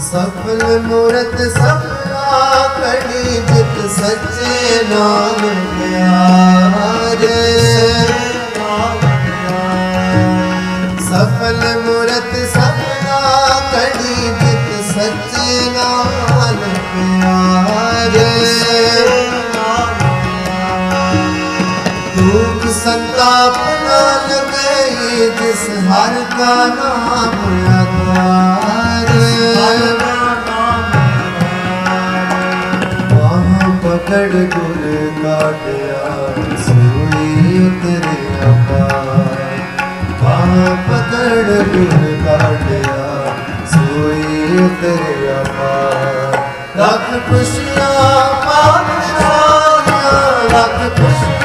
ਸਫਲ ਮੂਰਤ ਸਫਲਾ ਕੜੀ ਜਿਤ ਸੱਚੇ ਨਾਮ ਪਿਆਰੇ। ਸਫਲ ਮੂਰਤ ਸਫਲਾ ਕੜੀ ਜਿਤ ਸੱਚੇ ਨਾਮ ਪਿਆਰੇ। ਦੁਖ ਸੰਤਾਪ ਨਾ ਲਗਈ ਜਿਸ ਹਰ ਕਾ ਨਾਮ ਪਕੜ ਗੁਰ ਕਾਟਿਆ, ਸੂਈ ਉਤਰਿਆ ਬਾਹ ਪਕੜ ਗੁਰ ਕਾਟਿਆ, ਸੂਈ ਉਤਰਿਆ ਬਾਹ ਲੱਖ ਖੁਸ਼ੀਆਂ ਪਾਤਸ਼ਾਹਾਂ ਲੱਖ ਖੁਸ਼ੀਆਂ